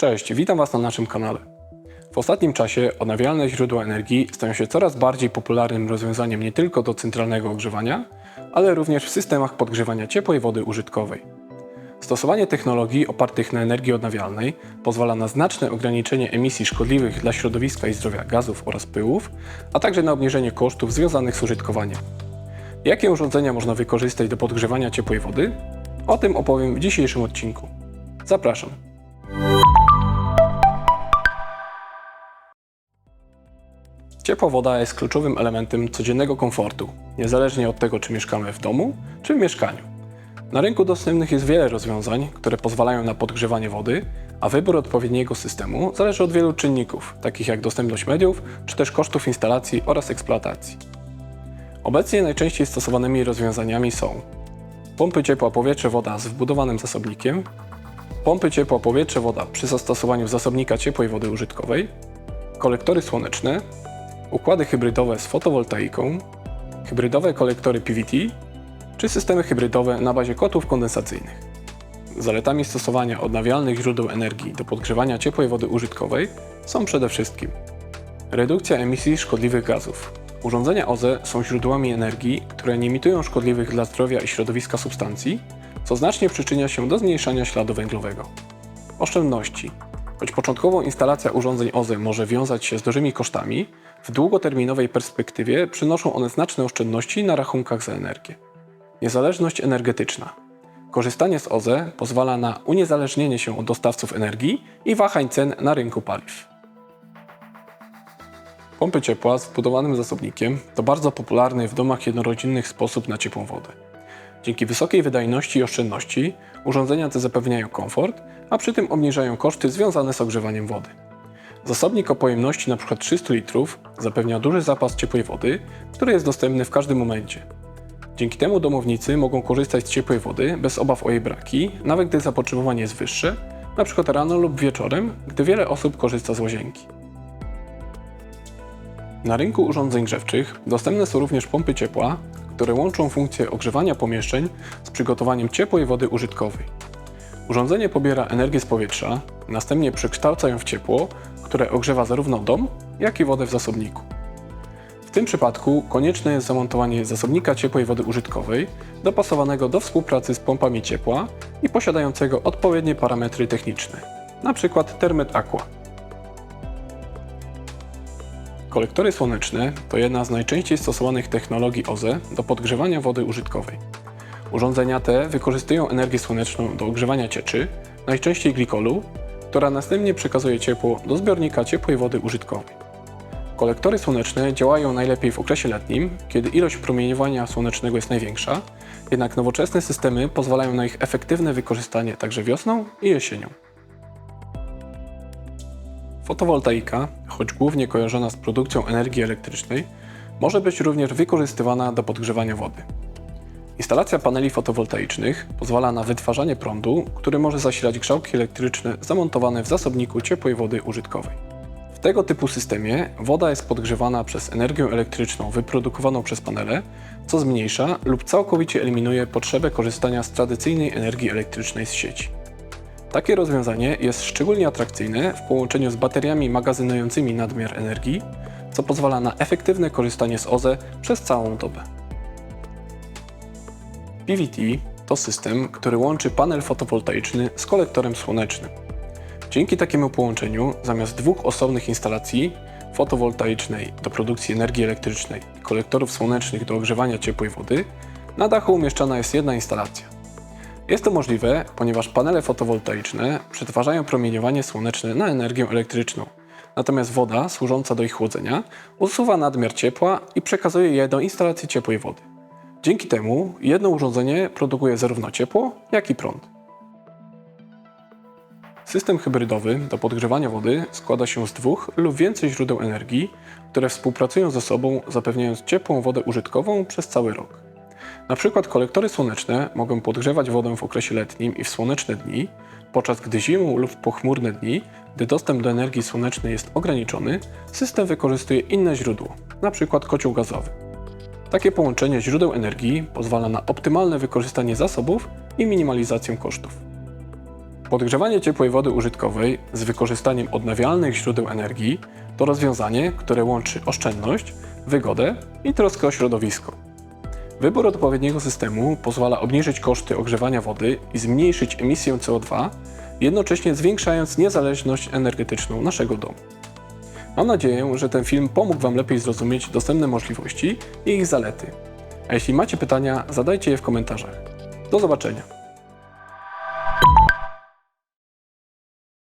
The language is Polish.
Cześć, witam Was na naszym kanale. W ostatnim czasie odnawialne źródła energii stają się coraz bardziej popularnym rozwiązaniem nie tylko do centralnego ogrzewania, ale również w systemach podgrzewania ciepłej wody użytkowej. Stosowanie technologii opartych na energii odnawialnej pozwala na znaczne ograniczenie emisji szkodliwych dla środowiska i zdrowia gazów oraz pyłów, a także na obniżenie kosztów związanych z użytkowaniem. Jakie urządzenia można wykorzystać do podgrzewania ciepłej wody? O tym opowiem w dzisiejszym odcinku. Zapraszam. Ciepła woda jest kluczowym elementem codziennego komfortu, niezależnie od tego, czy mieszkamy w domu, czy w mieszkaniu. Na rynku dostępnych jest wiele rozwiązań, które pozwalają na podgrzewanie wody, a wybór odpowiedniego systemu zależy od wielu czynników, takich jak dostępność mediów, czy też kosztów instalacji oraz eksploatacji. Obecnie najczęściej stosowanymi rozwiązaniami są pompy ciepła powietrze-woda z wbudowanym zasobnikiem, pompy ciepła powietrze-woda przy zastosowaniu zasobnika ciepłej wody użytkowej, kolektory słoneczne, układy hybrydowe z fotowoltaiką, hybrydowe kolektory PVT czy systemy hybrydowe na bazie kotłów kondensacyjnych. Zaletami stosowania odnawialnych źródeł energii do podgrzewania ciepłej wody użytkowej są przede wszystkim redukcja emisji szkodliwych gazów. Urządzenia OZE są źródłami energii, które nie emitują szkodliwych dla zdrowia i środowiska substancji, co znacznie przyczynia się do zmniejszania śladu węglowego. Oszczędności. Choć początkowo instalacja urządzeń OZE może wiązać się z dużymi kosztami, w długoterminowej perspektywie przynoszą one znaczne oszczędności na rachunkach za energię. Niezależność energetyczna. Korzystanie z OZE pozwala na uniezależnienie się od dostawców energii i wahań cen na rynku paliw. Pompy ciepła z wbudowanym zasobnikiem to bardzo popularny w domach jednorodzinnych sposób na ciepłą wodę. Dzięki wysokiej wydajności i oszczędności urządzenia te zapewniają komfort, a przy tym obniżają koszty związane z ogrzewaniem wody. Zasobnik o pojemności np. 300 litrów zapewnia duży zapas ciepłej wody, który jest dostępny w każdym momencie. Dzięki temu domownicy mogą korzystać z ciepłej wody bez obaw o jej braki, nawet gdy zapotrzebowanie jest wyższe, np. rano lub wieczorem, gdy wiele osób korzysta z łazienki. Na rynku urządzeń grzewczych dostępne są również pompy ciepła, które łączą funkcję ogrzewania pomieszczeń z przygotowaniem ciepłej wody użytkowej. Urządzenie pobiera energię z powietrza, następnie przekształca ją w ciepło, które ogrzewa zarówno dom, jak i wodę w zasobniku. W tym przypadku konieczne jest zamontowanie zasobnika ciepłej wody użytkowej, dopasowanego do współpracy z pompami ciepła i posiadającego odpowiednie parametry techniczne, np. Thermet Aqua. Kolektory słoneczne to jedna z najczęściej stosowanych technologii OZE do podgrzewania wody użytkowej. Urządzenia te wykorzystują energię słoneczną do ogrzewania cieczy, najczęściej glikolu, która następnie przekazuje ciepło do zbiornika ciepłej wody użytkowej. Kolektory słoneczne działają najlepiej w okresie letnim, kiedy ilość promieniowania słonecznego jest największa, jednak nowoczesne systemy pozwalają na ich efektywne wykorzystanie także wiosną i jesienią. Fotowoltaika, choć głównie kojarzona z produkcją energii elektrycznej, może być również wykorzystywana do podgrzewania wody. Instalacja paneli fotowoltaicznych pozwala na wytwarzanie prądu, który może zasilać grzałki elektryczne zamontowane w zasobniku ciepłej wody użytkowej. W tego typu systemie woda jest podgrzewana przez energię elektryczną wyprodukowaną przez panele, co zmniejsza lub całkowicie eliminuje potrzebę korzystania z tradycyjnej energii elektrycznej z sieci. Takie rozwiązanie jest szczególnie atrakcyjne w połączeniu z bateriami magazynującymi nadmiar energii, co pozwala na efektywne korzystanie z OZE przez całą dobę. PVT to system, który łączy panel fotowoltaiczny z kolektorem słonecznym. Dzięki takiemu połączeniu, zamiast dwóch osobnych instalacji fotowoltaicznej do produkcji energii elektrycznej i kolektorów słonecznych do ogrzewania ciepłej wody, na dachu umieszczana jest jedna instalacja. Jest to możliwe, ponieważ panele fotowoltaiczne przetwarzają promieniowanie słoneczne na energię elektryczną, natomiast woda służąca do ich chłodzenia usuwa nadmiar ciepła i przekazuje je do instalacji ciepłej wody. Dzięki temu jedno urządzenie produkuje zarówno ciepło, jak i prąd. System hybrydowy do podgrzewania wody składa się z dwóch lub więcej źródeł energii, które współpracują ze sobą, zapewniając ciepłą wodę użytkową przez cały rok. Na przykład kolektory słoneczne mogą podgrzewać wodę w okresie letnim i w słoneczne dni, podczas gdy zimą lub pochmurne dni, gdy dostęp do energii słonecznej jest ograniczony, system wykorzystuje inne źródło, np. kocioł gazowy. Takie połączenie źródeł energii pozwala na optymalne wykorzystanie zasobów i minimalizację kosztów. Podgrzewanie ciepłej wody użytkowej z wykorzystaniem odnawialnych źródeł energii to rozwiązanie, które łączy oszczędność, wygodę i troskę o środowisko. Wybór odpowiedniego systemu pozwala obniżyć koszty ogrzewania wody i zmniejszyć emisję CO2, jednocześnie zwiększając niezależność energetyczną naszego domu. Mam nadzieję, że ten film pomógł Wam lepiej zrozumieć dostępne możliwości i ich zalety. A jeśli macie pytania, zadajcie je w komentarzach. Do zobaczenia.